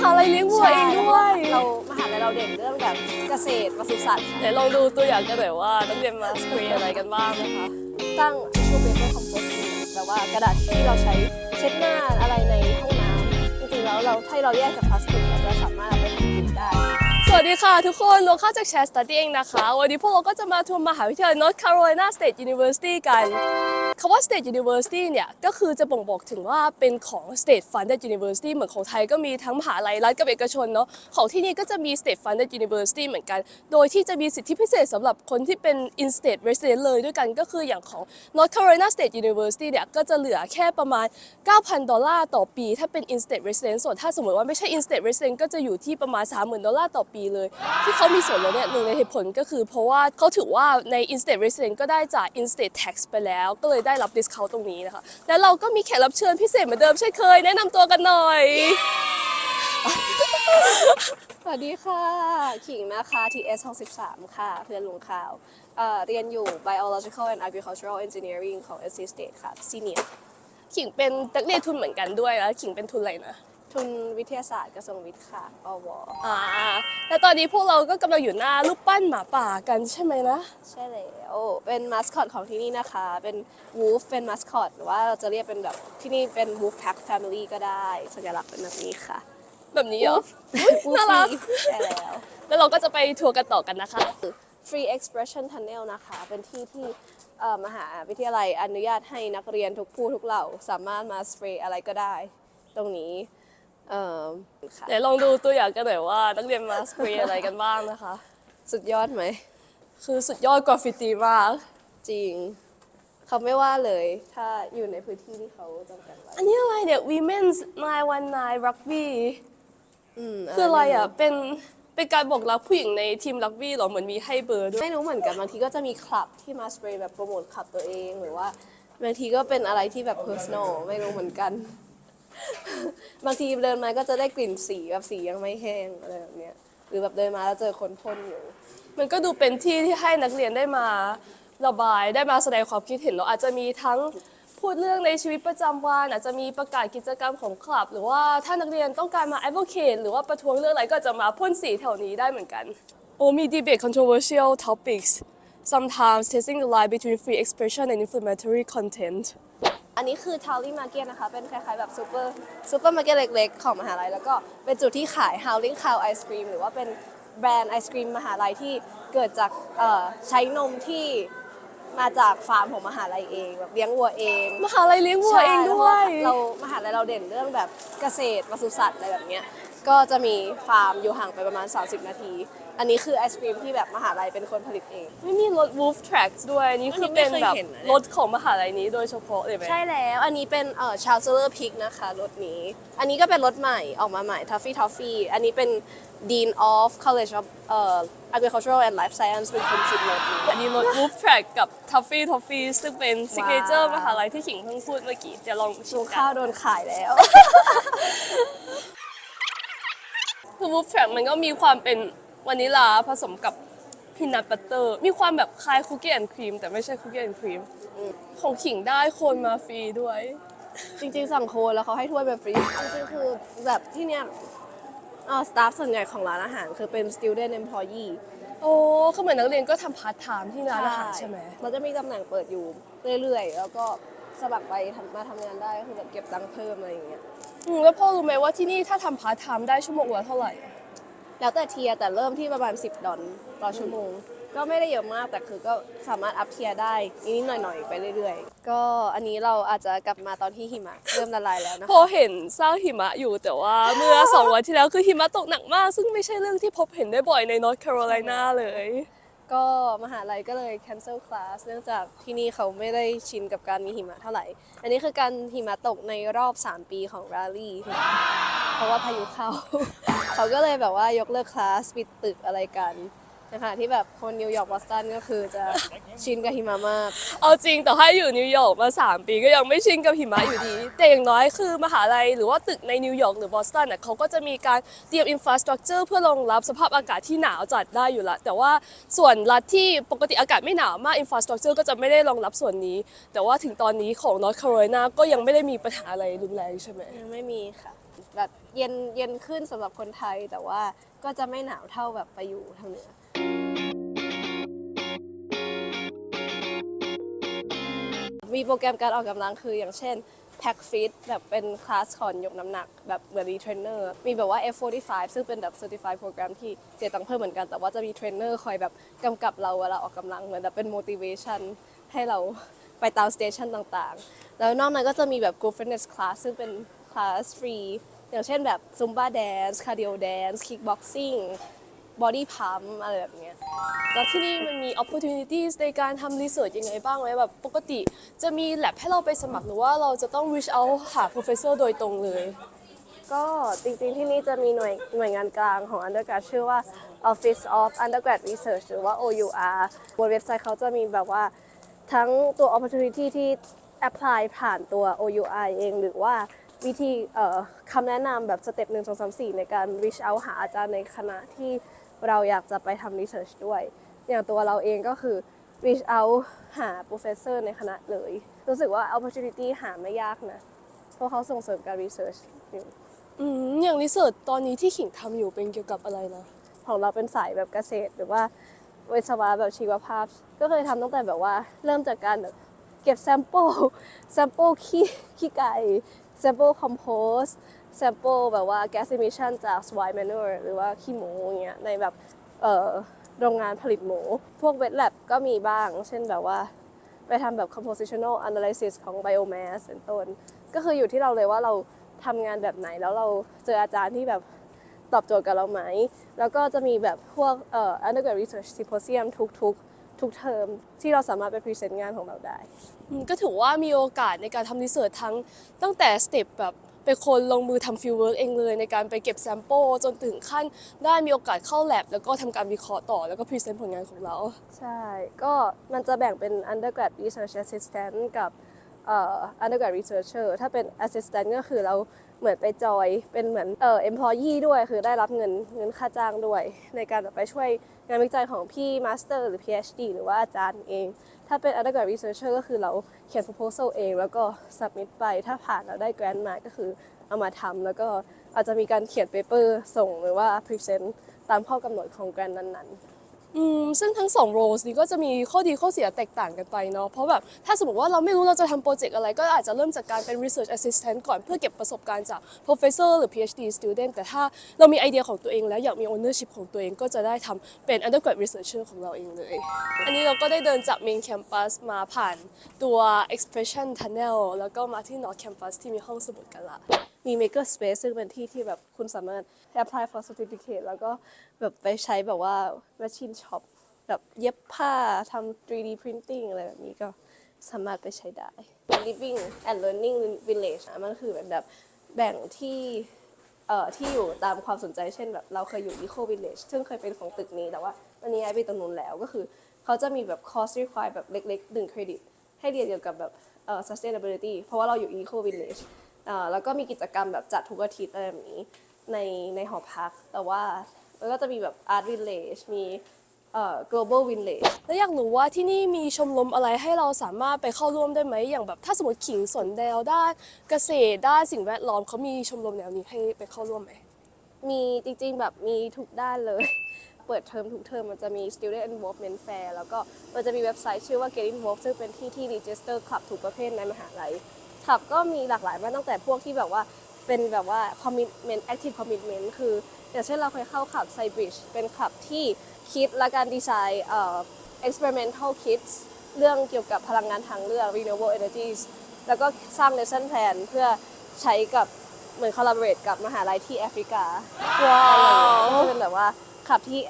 หาลัยเลี้ยงวัวเองด้วย เรามหาลัยเราเด่นเรื่องแบบเกษตรปศุสัตว์เดี๋ยวลองดูตัวอย่างกันหน่อยว่านักเรียนมาสเปรย์อะไรกันบ้างนะคะ ตั้ง tissue paper composting แต่ว่ากระดาษที่เราใช้เช็ดหน้าอะไรในห้องน้ำจริงๆแล้วเราถ้าเราแยกจากพลาสติกเราจะสามารถเอาไปทำกินได้สวัสดีค่ะทุกคนโลค่าจากแชร์สตัดดี้เองนะคะ วันนี้พวกเราก็จะมาทัวร์มหาวิทยาลัย North Carolina State University กัน คำว่า State University เนี่ยก็คือจะบ่งบอกถึงว่าเป็นของ State Funded University เหมือนของไทยก็มีทั้งมหาลัยรัฐกับเอกชนเนาะของที่นี่ก็จะมี State Funded University เหมือนกัน โดยที่จะมีสิทธิพิเศษสำหรับคนที่เป็น in state resident เลยด้วยกันก็คืออย่างของ North Carolina State University เนี่ยก็จะเหลือแค่ประมาณ 9,000 ดอลลาร์ต่อปี ถ้าเป็น in state resident ส่วนถ้าสมมติว่าไม่ใช่ in state resident ก็จะอยู่ที่ประมาณ 30,000 ดอลลาร์ต่อปีเลย ที่เขามีส่วนลดเนี่ยหนึ่งในเหตุผลก็คือ เพราะว่าเขาถือว่าใน in state resident ก็ได้จาย in state tax ไปแล้วก็เลยได้รับดิสคาวตรงนี้นะคะ แล้วเราก็มีแขกรับเชิญพิเศษเหมือนเดิมเช่นเคย แนะนำตัวกันหน่อย สวัสดีค่ะ ขิงนะคะ TS 63ค่ะ เพื่อนลุงข่าวเอ่อเรียนอยู่ Biological and Agricultural Engineering ของ NC State ค่ะ Senior ขิงเป็นนักเรียนทุนเหมือนกันด้วยแล้วขิงเป็นทุนอะไรนะ ทุนวิทยาศาสตร์กระทรวงวิทย์ค่ะอวอ่าและตอนนี้พวกเราก็กำลังอยู่หน้ารูปปั้นหมาป่ากันใช่ไหมนะ ใช่แล้วเป็นมาสคอตของที่นี่นะคะ เป็น Wolf เป็นมาสคอตหรือว่าเราจะเรียกเป็นแบบที่นี่เป็น Wolf Pack Family ก็ได้ สัญลักษณ์เป็นแบบนี้ค่ะ แบบนี้เหรอ Wolf น่ารัก ใช่แล้ว แล้วเราก็จะไปทัวร์กันต่อกันนะคะ Free Expression Tunnel นะคะ เป็นที่ที่เอ่อมหาวิทยาลัยอนุญาตให้นักเรียนทุกผู้ทุกเหล่า สามารถมาสเปรย์อะไรก็ได้ ตรงนี้ เอ่อค่ะเดี๋ยวลองดูตัวอย่างกันหน่อยว่า นักเรียนมาสเปรย์อะไรกันบ้างนะคะ สุดยอดไหม คือสุดยอดกราฟฟิตีมากจริง เขาไม่ว่าเลย ถ้าอยู่ในพื้นที่ที่เขาจำกัดไว้อันนี้อะไรเนี่ย Women's 919 Rugby มคืออะไรอะ เป็นเป็นการบอกรักผู้หญิงในทีมรักบี้เหรอ เหมือนมีให้เบอร์ด้วย ไม่รู้เหมือนกันบางทีก็จะมีคลับที่มาสเปรย์แบบโปรโมทคลับตัวเองหรือว่าบางทีก็เป็นอะไรที่แบบ personal ไม่รู้เหมือนกัน บางทีเดินมาก็จะได้กลิ่นสีแบบสียังไม่แห้งอะไรแบบเนี้ยหรือแบบเดินมาแล้วเจอคนพ่นอยู่ มันก็ดูเป็นที่ที่ให้นักเรียนได้มาระบายได้มาแสดงความคิดเห็นเนาอาจจะมีทั้งพูดเรื่องในชีวิตประจำวันอาจจะมีประกาศกิจกรรมของคลับ หรือว่าถ้านักเรียนต้องการมา advocate หรือว่าประท้วงเรื่องอะไรก็จะมาพ่นสีแถวนี้ได้เหมือนกันโอ้มี debate controversial topics sometimes testing the line between free expression and inflammatory content อันนี้คือ t a l l y Market นะคะ เป็นคล้ายๆแบบซูเปอร์ซูเปอร์มาร์เก็ตเล็กๆ ของมหาลัย แล้วก็เป็นจุดที่ขาย Howling Cow Ice Cream หรือว่าเป็นแบรนด์ไอศครีมมหาลัยที่เกิดจากเอ่อใช้นมที่มาจากฟาร์มของมหาลัยเองแบบเลี้ยงวัวเอง มหาลัยเลี้ยงวัวใช่เองด้วยแล้วก็เรามหาลัยเราเด่นเรื่องแบบเกษตรปศุสัตว์อะไรแบบเนี้ย ก็จะมีฟาร์มอยู่ห่างไปประมาณ 30 นาที อันนี้คือไอศครีมที่แบบมหาลัยเป็นคนผลิตเอง ไม่มีรถ wolf tracks ด้วยอันนี่คือเป็นแบบอันนี้ไม่เคยเห็นนะเนี่ยรถของมหาลัยนี้โดยเฉพาะเลยไหมใช่แล้ว อันนี้เป็นเอ่อชาร์ลเลอร์พิกนะคะรถนี้ อันนี้ก็เป็นรถใหม่ออกมาใหม่ Toffee Toffee อันนี้เป็น Dean of College of เอ่อ Agricultural and Life Science เป็นคนคิดรถนี้อันนี้รถ wolf track กับ toffee toffee ซึ่งเป็น signature มหาลัยที่ขิงเพิ่งพูดเมื่อกี้เดี๋ยวลองชิดูมกัข้าวนโดนขายแล้ว คือ wolf track มันก็มีความเป็นวานิลาผสมกับพีนัทบัตเตอร์ มีความแบบคล้ายคุกกี้แอนด์ครีม แต่ไม่ใช่คุกกี้แอนด์ครีม ของขิงได้โคนมาฟรีด้วย จริงๆสั่งโคนแล้วเขาให้ถ้วยแบบฟรีจริงๆคือแบบที่เนี้ยเอ่อสตาฟส่วนใหญ่ของร้านอาหาร คือเป็น student employee โอ้คือเหมือนนักเรียนก็ทำพาร์ทไทม์ที่ร้านอาหารใช่ไหมเราจะมีตำแหน่งเปิดอยู่เรื่อยๆ แล้วก็สมัครไปทำมาทำงานได้ก็คือแบบเก็บตังค์เพิ่มอะไรอย่างเงี้ย อืมแล้วพ่อรู้ไหมว่าที่นี่ถ้าทำพาร์ทไทม์ได้ชั่วโมงละเท่าไหร่ แล้วแต่เทียร์แต่เริ่มที่ประมาณ 10 ดอลต่อชั่วโมง ก็ไม่ได้เยอะมากแต่คือก็สามารถอัพเทียร์ได้นิดๆหน่อยๆไปเรื่อยๆ ก็อันนี้เราอาจจะกลับมาตอนที่หิมะ เริ่มละลายแล้วนะพอคะเห็นสร้างหิมะอยู่แต่ว่าเมื่อสองวันที่แล้วคือหิมะตกหนักมาก ซึ่งไม่ใช่เรื่องที่พบเห็นได้บ่อยใน North Carolina เลย ก็มหาลัยก็เลย cancel class เนื่องจากที่นี่เขาไม่ได้ชินกับการมีหิมะเท่าไหร่ อันนี้คือการหิมะตกในรอบ 3 ปีของ rally เพราะว่าพายุเข้า เขาก็เลยแบบว่ายกเลิกคลาสปิดตึกอะไรกัน นะคะที่แบบคนนิวยอร์กบอสตันก็คือจะชินกับหิมะมาก เอาจริงต่อให้อยู่นิวยอร์กมา 3 ปีก็ยังไม่ชินกับหิมะอยู่ดี แต่อย่างน้อยคือมหาลัยหรือว่าตึกในนิวยอร์กหรือบอสตันน่ะเขาก็จะมีการเตรียมอินฟราสตรักเจอร์เพื่อรองรับสภาพอากาศที่หนาวจัดได้อยู่ละ แต่ว่าส่วนรัฐที่ปกติอากาศไม่หนาวมากอินฟราสตรักเจอร์ก็จะไม่ได้รองรับส่วนนี้ แต่ว่าถึงตอนนี้ของ North Carolina ก็ยังไม่ได้มีปัญหาอะไรรุนแรงใช่ไหมยังไม่มีค่ะแบบเย็นเย็นขึ้นสำหรับคนไทยแต่ว่าก็จะไม่หนาวเท่าแบบไปอยู่ทางเหนือ มีโปรแกรมการออกกำลังคืออย่างเช่น Pack Fit แบบเป็นคลาสคอนยกน้ำหนัก แบบเหมือนมีเทรนเนอร์ มีแบบว่า F45 ซึ่งเป็นแบบ Certified Program ที่เสียตังค์เพิ่มเหมือนกัน แต่ว่าจะมีเทรนเนอร์คอยแบบกำกับเราเวลาออกกำลังเหมือนแบบเป็น motivation ให้เราไปตามสเตชันต่างๆ แล้วนอกนั้นก็จะมีแบบ Group Fitness Class ซึ่งเป็นคลาสฟรี อย่างเช่นแบบ Zumba Dance Cardio Dance Kickboxing Body Pump อะไรแบบเนี้ยแล้วที่นี่มันมี opportunities ในการทำ research ยังไงบ้างไหมแบบปกติจะมี lab ให้เราไปสมัครหรือว่าเราจะต้อง reach out หา professor โดยตรงเลย ก็จริงๆที่นี่จะมีหน่วยหน่วยงานกลางของ undergrad ชื่อว่า Office of Undergrad Research หรือว่า OUR บนเว็บไซต์เขาจะมีแบบว่าทั้งตัว opportunity ที่ apply ผ่านตัว OUR เอง หรือว่าวิธีคำแนะนำแบบสเต็ปหนึ่งสองสามสี่ในการ reach out หาอาจารย์ในคณะที่ เราอยากจะไปทำ research ด้วย อย่างตัวเราเองก็คือ reach out หา professor ในคณะเลย รู้สึกว่า opportunity หาไม่ยากนะ เพราะเขาส่งเสริมการ research อยู่อืมอย่าง research ตอนนี้ที่ขิงทำอยู่เป็นเกี่ยวกับอะไรนะ ของเราเป็นสายแบบเกษตรหรือว่าวิศวะแบบชีวภาพ ก็เคยทำตั้งแต่แบบว่าเริ่มจากการแบบเก็บแซมเปิลแซมเปิลขี้ขี้ไก่ แซมเปิลคอมโพสแซมเปิลแบบว่าแก๊ส e มิชันจาก swine manure หรือว่าขี้หมูอย่างเงี้ยในแบบโรงงานผลิตหมู พวกเวทแลบก็มีบ้าง เช่นแบบว่าไปทำแบบ compositional analysis ของ biomass เป็นต้น ก็คืออยู่ที่เราเลยว่าเราทำงานแบบไหนแล้วเราเจออาจารย์ที่แบบตอบโจทย์กับเราไหม แล้วก็จะมีแบบพวกเอ่อ undergrad research symposium ทุกทุกๆ ทุกเทอมที่เราสามารถไปพรีเซนต์งานของเราได้อืมก็ถือว่ามีโอกาสในการทำ research ทั้งตั้งแต่สเต็ปแบบเป็นคนลงมือทำ field work เองเลยในการไปเก็บ sample จนถึงขั้นได้มีโอกาสเข้า lab แล้วก็ทำการวิเคราะห์ต่อแล้วก็พรีเซนต์ผลงานของเรา ใช่ ก็มันจะแบ่งเป็น undergrad research assistant กับ เอ่อ undergrad researcher ถ้าเป็น assistant ก็คือเราเหมือนไปจอย เป็นเหมือนเอ่อ employee ด้วยคือได้รับเงินเงินค่าจ้างด้วย ในการไปช่วยงานวิจัยของพี่ master หรือ PhD หรือว่าอาจารย์เอง ถ้าเป็น undergrad researcher ก็คือเราเขียน proposal เอง แล้วก็ submit ไป ถ้าผ่านแล้วได้ grant มาก็คือเอามาทำแล้วก็อาจจะมีการเขียน paper ส่งหรือว่า present ตามข้อกำหนดของ grant นั้นๆ อืมซึ่งทั้งสอง roles นี้ก็จะมีข้อดีข้อเสียแตกต่างกันไปเนาะเพราะแบบถ้าสมมติว่าเราไม่รู้เราจะทำโปรเจกต์อะไร ก็อาจจะเริ่มจากการเป็น research assistant ก่อนเพื่อเก็บประสบการณ์จาก professor หรือ PhD student แต่ถ้าเรามีไอเดียของตัวเองแล้วอยากมี ownership ของตัวเองก็จะได้ทำเป็น undergrad researcher ของเราเองเลย อันนี้เราก็ได้เดินจาก main campus มาผ่านตัว expression tunnel แล้วก็มาที่ north campus ที่มีห้องสมุดกันละ มี maker space ซึ่งเป็นที่ที่แบบคุณสามารถ apply for certificate แล้วก็แบบไปใช้แบบว่า machine shop แบบเย็บผ้าทำ 3D printing อะไรแบบนี้ก็สามารถไปใช้ได้ living and learning village อะมันคือแบบแบ่งที่เอ่อที่อยู่ตามความสนใจเช่นแบบเราเคยอยู่ eco village ซึ่งเคยเป็นของตึกนี้แต่ว่าวันนี้ย้ายไปตรงนู้นแล้วก็คือเขาจะมีแบบ course require แบบเล็กๆหนึ่งเครดิตให้เรียนเกี่ยวกับแบบเอ่อ sustainability เพราะว่าเราอยู่ eco village อ่าแล้วก็มีกิจกรรมแบบจัดทุกอาทิตย์อะไรแบบนี้ในในหอพัก แต่ว่ามันก็จะมีแบบ art village มีเอ่อ global village แล้วอยากรู้ว่าที่นี่มีชมรมอะไรให้เราสามารถไปเข้าร่วมได้ไหม อย่างแบบถ้าสมมติขิงสนแนวด้านเกษตรด้านสิ่งแวดล้อมเขามีชมรมแนวนี้ให้ไปเข้าร่วมไหม มีจริงๆแบบมีทุกด้านเลย เปิดเทอมทุกเทอมมันจะมี student involvement fair แล้วก็มันจะมีเว็บไซต์ชื่อว่า get involved ซึ่งเป็นที่ที่ register คลับทุกประเภทในมหาลัย คลับก็มีหลากหลายมากตั้งแต่พวกที่แบบว่าเป็นแบบว่า commitment active commitment คืออย่างเช่นเราเคยเข้าคลับ c y b r i d g e เป็นคลับที่คิดและการดีไซน์เอ่อ experimental kits เรื่องเกี่ยวกับพลังงานทางเลือก renewable energies แล้วก็สร้าง lesson plan เพื่อใช้กับเหมือน collaborate กับมหาลัยที่แอฟริกาว้าวก็จะเป็นแบบว่าขับที่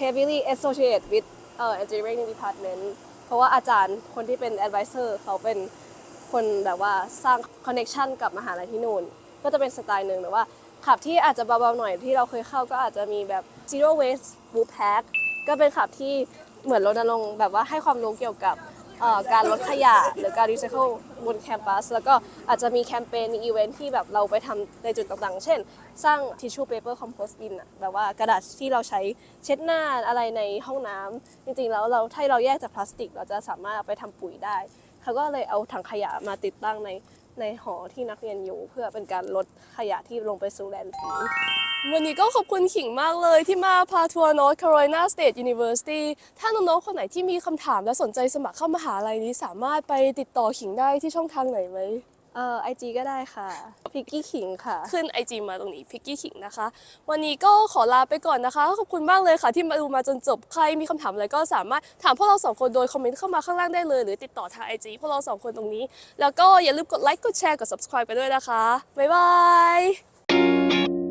heavily associated with เอ่อ engineering department เพราะว่าอาจารย์คนที่เป็น advisor เขาเป็น คนแบบว่าสร้าง connection กับมหาลัยที่นู่นก็จะเป็นสไตล์หนึ่งหรือว่าขับที่อาจจะเบาๆหน่อยที่เราเคยเข้าก็อาจจะมีแบบ zero waste boot pack ก็เป็นขับที่เหมือนรณรงค์แบบว่าให้ความรู้เกี่ยวกับการลดขยะหรือการรีไซเคิลบนแคมปัส แล้วก็อาจจะมีแคมเปญมีอีเวนท์ที่แบบเราไปทำในจุดต่างๆ เช่น สร้างทิชชู่เปเปอร์คอมโพสต์บินอะแบบว่ากระดาษที่เราใช้เช็ดหน้าอะไรในห้องน้ำจริงๆแล้วเราถ้าเราแยกจากพลาสติก เราจะสามารถไปทำปุ๋ยได้ เขาก็เลยเอาถังขยะมาติดตั้งในในหอที่นักเรียนอยู่ เพื่อเป็นการลดขยะที่ลงไปสู่แลนด์ฟิลวันนี้ก็ขอบคุณขิงมากเลยที่มาพาทัวร์ North Carolina State University ถ้าน้องๆคนไหนที่มีคำถามและสนใจสมัครเข้ามหาลัยนี้สามารถไปติดต่อขิงได้ที่ช่องทางไหนไหม เอ่อไอจีก็ได้ค่ะพิกกี้ขิงค่ะ ขึ้น IG มาตรงนี้พิกกี้ขิงนะคะ วันนี้ก็ขอลาไปก่อนนะคะ ขอบคุณมากเลยค่ะ ที่มาดูมาจนจบใครมีคำถามอะไรก็สามารถถามพวกเราสองคนโดยคอมเมนต์เข้ามาข้างล่างได้เลย หรือติดต่อทาง IG พวกเราสองคนตรงนี้ แล้วก็อย่าลืมกดไลค์กดแชร์กด subscribe ไปด้วยนะคะบ๊ายบาย